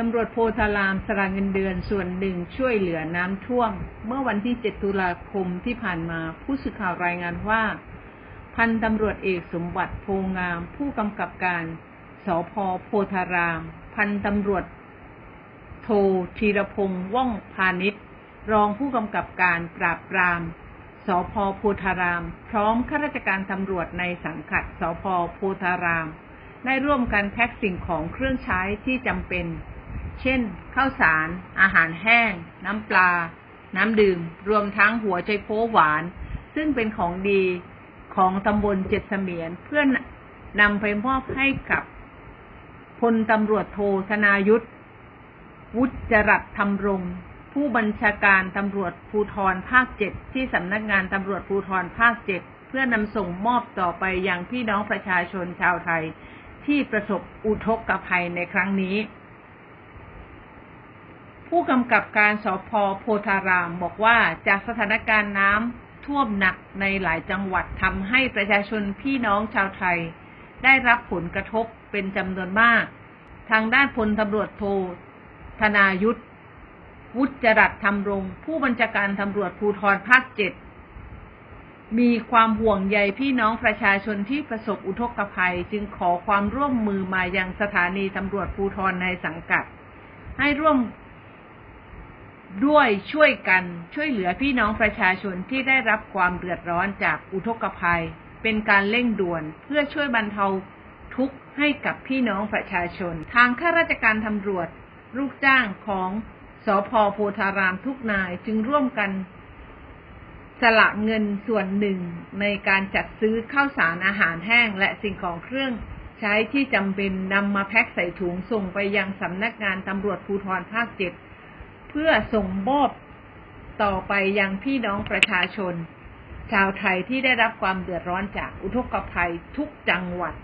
ตำรวจโพธารามสละเงินเดือนส่วนหนึ่งช่วยเหลือน้ำท่วม เมื่อวันที่ 7 ตุลาคมที่ผ่านมาผู้สื่อข่าวรายงานว่า พันตำรวจเอกสมบัติโพงาม ผู้กำกับการสพโพธาราม พันตำรวจโทธีรพงษ์ว่องพาณิชย์รองผู้กำกับการปราบปรามสพโพธาราม พร้อมข้าราชการตำรวจในสังกัดสพโพธาราม ได้ร่วมกันแพ็คสิ่งของเครื่องใช้ที่จำเป็น เช่น ข้าวสาร อาหารแห้ง น้ำปลา น้ำดื่ม รวมทั้งหัวใจโป๊หวาน ซึ่งเป็นของดีของตำบลเจ็ดเสมียนเพื่อนนำไปมอบให้กับพลตำรวจโทธนายุทธวุจรัตธรรมรงค์ผู้บัญชาการตำรวจภูธรภาคเจ็ดที่สำนักงานตำรวจภูธรภาคเจ็ดเพื่อนำส่งมอบต่อไปยังพี่น้องประชาชนชาวไทย ที่ประสบอุทกภัยในครั้งนี้ ผู้กำกับการสพโพธารามบอกว่าจากสถานการณ์น้ำท่วมหนักในหลายจังหวัดทำให้ประชาชนพี่น้องชาวไทย ได้รับผลกระทบเป็นจำนวนมาก ทางด้านพลตำรวจโทธนายุทธวุฒจรัตธรรมรงผู้บัญชาการตำรวจภูธรภาคเจ็ดมีความห่วงใยพี่น้องประชาชนที่ประสบอุทกภัย จึงขอความร่วมมือมายังสถานีตำรวจภูธรในสังกัด ให้ร่วม ด้วยช่วยกันช่วยเหลือพี่น้องประชาชนที่ได้รับความเดือดร้อนจากอุทกภัย เป็นการเร่งด่วนเพื่อช่วยบรรเทาทุกข์ให้กับพี่น้องประชาชน ทางข้าราชการตำรวจ ลูกจ้างของสอพอโพธารามทุกนายจึงร่วมกัน สละเงินส่วนหนึ่งในการจัดซื้อข้าวสารอาหารแห้งและสิ่งของเครื่องใช้ที่จำเป็นนำมาแพ็คใส่ถุงส่งไปยังสำนักงานตำรวจภูธรภาคเจ็ด พื่อส่งมอบต่อไปยังพี่น้องประชาชน ชาวไทยที่ได้รับความเดือดร้อนจากอุทกภัยทุกจังหวัด